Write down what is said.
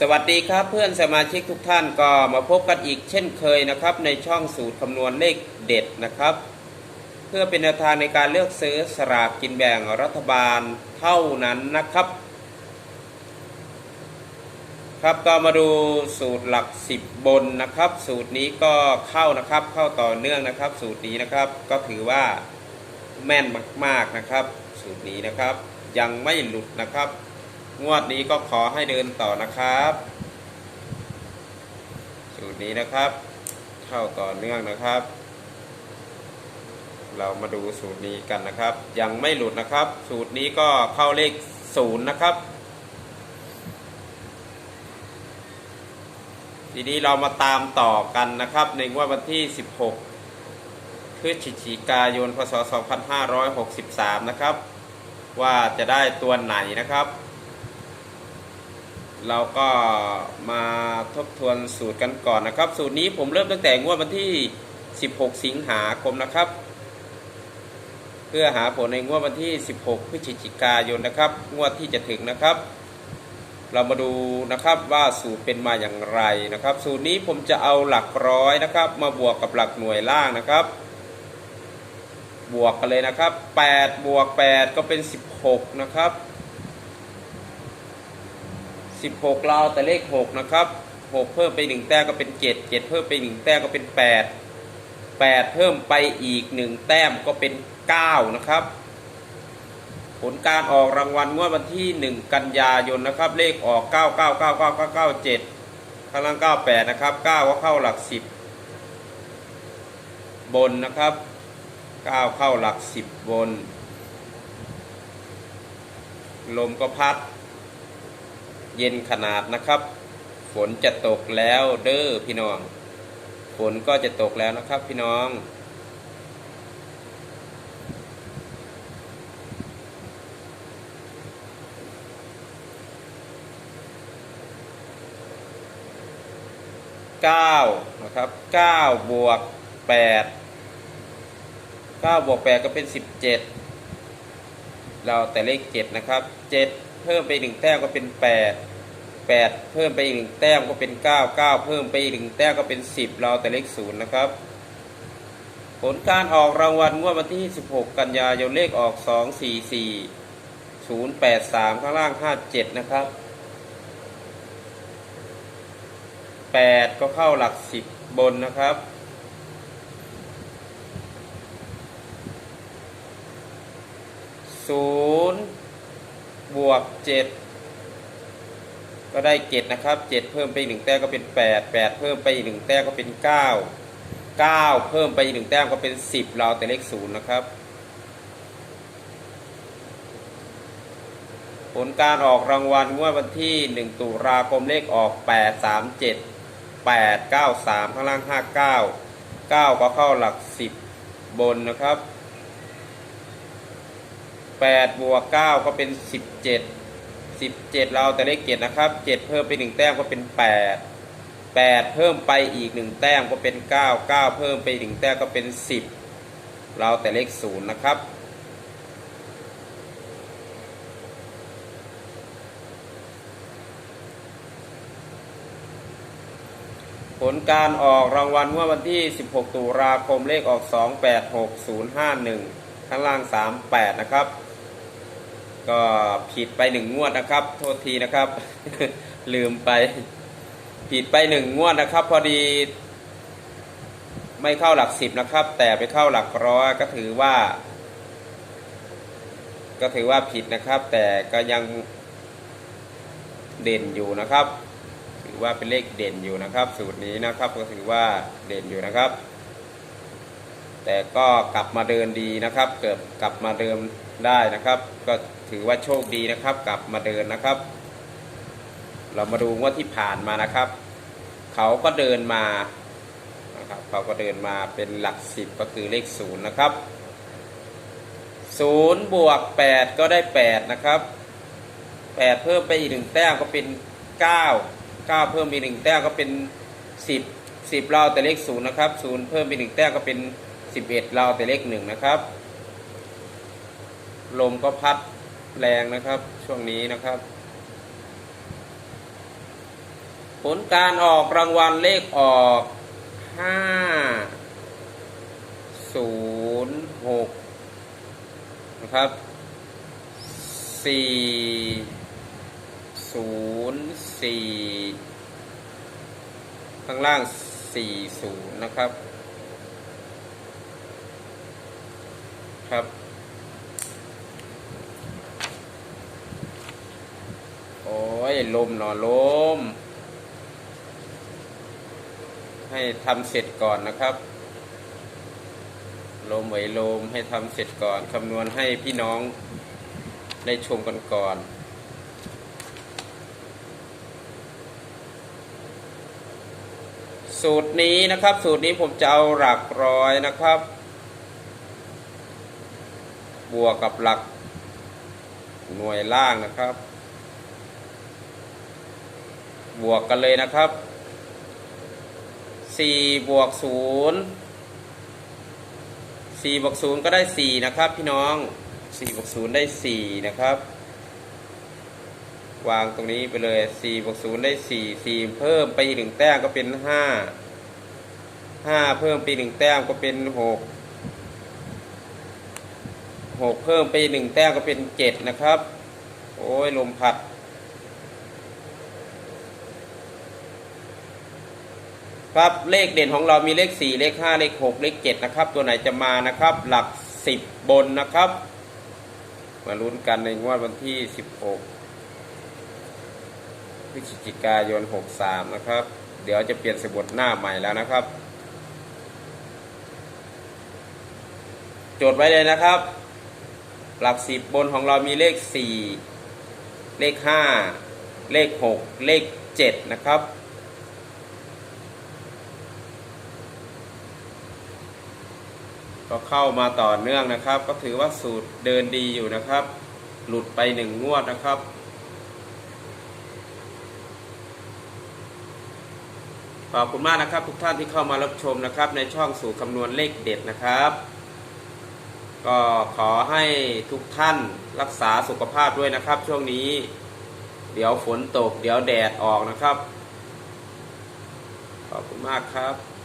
สวัสดีครับเพื่อนสมาชิกทุกท่านก็มาพบกันอีกเช่นเคยนะครับ ในช่องสูตรคำนวณเลขเด็ดนะครับ เพื่อเป็นแนวทางในการเลือกซื้อสลากกินแบ่งรัฐบาลเท่านั้นนะครับ ครับก็มาดูสูตรหลัก 10 บนนะครับ สูตรนี้ก็เข้านะครับเข้าต่อเนื่องนะครับ สูตรนี้นะครับก็ถือว่าแม่นมากๆนะครับ สูตรนี้นะครับยังไม่หลุดนะครับ งวดนี้ก็ขอให้เดินต่อนะครับ สูตรนี้นะครับ เข้าต่อเนื่องนะครับ เรามาดูสูตรนี้กันนะครับ ยังไม่หลุดนะครับ สูตรนี้ก็เข้าเลขศูนย์นะครับ ทีนี้เรามาตามต่อกันนะครับในงวดวันที่ 16พฤศจิกายนพศ2563 นะครับ ว่าจะได้ตัวไหนนะครับ เราก็มาทบทวนสูตรกันก่อนนะครับ สูตรนี้ผมเริ่มตั้งแต่งวดวันที่ 16 สิงหาคมนะครับ เพื่อหาผลในงวดวันที่ 16 พฤศจิกายนนะครับ งวดที่จะถึงนะครับ เรามาดูนะครับว่าสูตรเป็นมาอย่างไรนะครับ สูตรนี้ผมจะเอาหลักร้อยนะครับ มาบวกกับหลักหน่วยล่างนะครับ บวกกันเลยนะครับ 8 บวก 8 ก็เป็น 16 นะครับ 16 เราแต่เลข 6 นะครับ 6 เพิ่มไป 1 แต้มก็เป็น 7 7 เพิ่มไป 1 แต้มก็เป็น 8 8 เพิ่มไปอีก 1 แต้มก็เป็น 9 นะครับ ผลการออกรางวัลงวดวันที่ 1 กันยายนนะครับ เลขออก 9 9 9 9 9 9 7ข้างล่าง 98 นะครับ 9 ก็เข้าหลัก 10 บนนะครับ 9 เข้าหลัก 10 บน ลมก็พัด เย็นขนาดนะครับ ฝนจะตกแล้วเด้อพี่น้อง ฝนก็จะตกแล้วนะครับพี่น้องเก้านะครับเก้าบวกแปดเก้าบวกแปดก็เป็นสิบเจ็ดเราแต่เลขเจ็ดนะครับเจ็ด เพิ่มไปหนึ่งแต้มก็เป็นแปดแปดเพิ่มไปอีกหนึ่งแต้มก็เป็นเก้าเก้าเพิ่มไปอีกหนึ่งแต้มก็เป็นสิบเราแต่เลขศูนย์นะครับ ผลการออกรางวัลงวดวันที่16กันยายนเลขออก2 4 4 0 8 3ข้างล่าง57นะครับ8ก็เข้าหลัก10บบนนะครับ0 บวก 7 ก็ได้7นะครับ 7 เพิ่มไปอีก1แต้มก็เป็น 8 8 เพิ่มไปอีก1แต้มก็เป็น 9 9 เพิ่มไปอีก1แต้มก็เป็น 10 เราแต่เลข0นะครับ ผลการออกรางวัลงวดวันที่ 1 ตุลาคมเลขออก 8 3 7 8 9 3 ข้างล่าง 5 9 9 ก็เข้าหลัก 10 บนนะครับ 8บวก9ก็เป็น 17 17 เราแต่เลข7นะครับ 7 เพิ่มไป 1 แต้มก็เป็น 8 8 เพิ่มไปอีก 1 แต้มก็เป็น 9 9 เพิ่มไป 1 แต้มก็เป็น 10 เราแต่เลข0นะครับผลการออกรางวัลเมื่อวันที่ 16 ตุลาคมเลขออก 286051 ข้างล่าง 38 นะครับ ก็ผิดไปหนึ่งงวดนะครับ โทษทีนะครับ ลืมไป ผิดไปหนึ่งงวดนะครับ พอดี ไม่เข้าหลักสิบนะครับ แต่ไปเข้าหลักร้อยก็ถือว่า ก็ถือว่าผิดนะครับ แต่ก็ยังเด่นอยู่นะครับ ถือว่าเป็นเลขเด่นอยู่นะครับ สูตรนี้นะครับ ก็ถือว่าเด่นอยู่นะครับ แต่ก็กลับมาเดินดีนะครับ เกิดกลับมาเดิมได้นะครับ ก็ ถือว่าโชคดีนะครับ กลับมาเดินนะครับ เรามาดูว่าที่ผ่านมานะครับ เขาก็เดินมานะครับเขาก็เดินมาเป็นหลักสิบก็คือเลขศูนย์นะครับศูนย์บวกแปดก็ได้แปดนะครับแปดเพิ่มไปอีกหนึ่งแต้มก็เป็นเก้าเก้าเพิ่มไปหนึ่งแต้มก็เป็นสิบสิบเราแต่เลขศูนย์นะครับศูนย์เพิ่มไปหนึ่งแต้มก็เป็นสิบเอ็ดเราแต่เลขหนึ่งนะครับ ลมก็พัด แรงนะครับช่วงนี้นะครับ ผลการออกรางวัลเลขออกห้าศูนย์หกนะครับสี่ศูนย์สี่ข้างล่างสี่ศูนย์นะครับครับ โอ้ ยลมหนอลม ให้ทำเสร็จก่อนนะครับ ลมไหวลมให้ทำเสร็จก่อนคำนวณให้พี่น้องได้ชมกันก่อนสูตรนี้นะครับ สูตรนี้ผมจะเอาหลักร้อยนะครับ บวกกับหลักหน่วยล่างนะครับ บวกกันเลยนะครับ4บวก0 4บวก0ก็ได้ 4 นะครับ พี่น้อง4บวก0ได้ 4 นะครับ วางตรงนี้ไปเลย4บวก0ได้ 4 4 เพิ่มไปอีกหนึ่งแต้มก็เป็น 5 5 เพิ่มไปอีกหนึ่งแต้มก็เป็น 6 6 เพิ่มไปอีกหนึ่งแต้มก็เป็น 7 นะครับ โอ้ยลมพัด ครับเลขเด่นของเรามีเลข 4 เลข 5 เลข 6 เลข 7 นะครับ ตัวไหนจะมานะครับ หลัก 10 บนนะครับ มาลุ้นกันในงวดวันที่ 16 พฤศจิกายน 63 นะครับ เดี๋ยวจะเปลี่ยนสมุดหน้าใหม่แล้วนะครับจดไว้เลยนะครับ หลัก 10 บนของเรามีเลข 4 เลข 5 เลข 6 เลข 7 นะครับ ก็เข้ามาต่อเนื่องนะครับ ก็ถือว่าสูตรเดินดีอยู่นะครับ หลุดไปหนึ่งงวดนะครับ ขอบคุณมากนะครับ ทุกท่านที่เข้ามารับชมนะครับ ในช่องสูตรคำนวณเลขเด็ดนะครับ ก็ขอให้ทุกท่านรักษาสุขภาพด้วยนะครับ ช่วงนี้ เดี๋ยวฝนตก เดี๋ยวแดดออกนะครับ ขอบคุณมากครับ